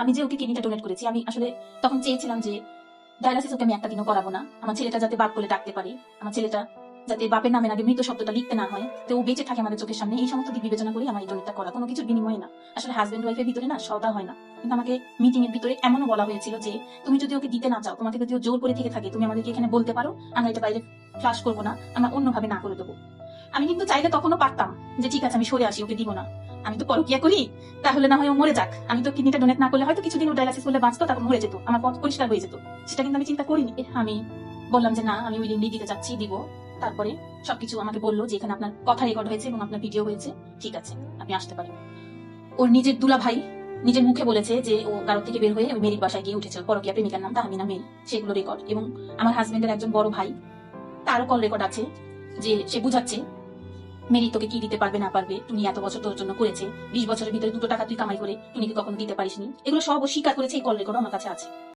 আমি যে ওকে কিডনিটা ডোনেট করেছি, আমি আসলে তখন চেয়েছিলাম যে ডায়ালাসিস ওকে আমি একটা দিনও করাবো না। আমার ছেলেটা যাতে বাপ বলে ডাকতে পারি, আমার ছেলেটা যাতে বাপের নামে আগে মৃত শব্দটা লিখতে না হয়, তো ও বেঁচে থাকে আমাদের চোখের সামনে, এই সমস্ত দিক বিবেচনা করি আমার এই ডোনেটটা করা। কোনো কিছু বিনিময় না। আসলে হাজবেন্ড ওয়াইফের ভিতরে না সদা হয় না। কিন্তু আমাকে মিটিং এর ভিতরে এমনও বলা হয়েছিল যে, তুমি যদি ওকে দিতে না চাও, তোমাকে যদি ও জোর করে থেকে থাকে, তুমি আমাদেরকে এখানে বলতে পারো, আমরা এটা বাইরে ফ্লাশ করব না, আমরা অন্যভাবে না করে দেবো। আমি কিন্তু চাইলে তখনও পারতাম যে, ঠিক আছে, আমি সরে আসি, ওকে দিব না। আমি তো পরকিয়া করি। তাহলে না হয় ও মরে যাক। আমি তো কিডনিটা ডোনেট না করলে হয়তো কিছুদিন ও ডায়ালাসিস করলে বাঁচতো, তারপর মরে যেত। আমার পথ পরিষ্কার হয়ে যেত। সেটা কিন্তু আমি চিন্তা করিনি। আমি বললাম যে, না, আমি উইলিংলি দিতে চাচ্ছি দিব। তারপরে সবকিছু আমাকে বলল যে, এখানে আপনার কথা রেকর্ড হয়েছে এবং আপনার ভিডিও হয়েছে। ঠিক আছে, আপনি আসতে পারেন। ওর নিজের দুলা ভাই নিজের মুখে বলেছে যে, ও কারোর থেকে বের হয়ে মেরির বাসায় গিয়ে উঠেছে। পরকিয়া পরকীয়া প্রেমিকার নাম তাহমিনা মেরি। সেগুলো রেকর্ড এবং আমার হাজবেন্ডের একজন বড় ভাই, তারও কল রেকর্ড আছে যে, সে বুঝাচ্ছে মেরি তোকে কি দিতে পারবে না পারবে, তুমি এত বছর তোর জন্য করেছে, বিশ বছরের ভিতরে দুটো টাকা তুই কামাই করে তুমি কি কখনো দিতে পারিসনি? এগুলো সব অস্বীকার স্বীকার করেছে, এই কল রেকর্ড আমার কাছে আছে।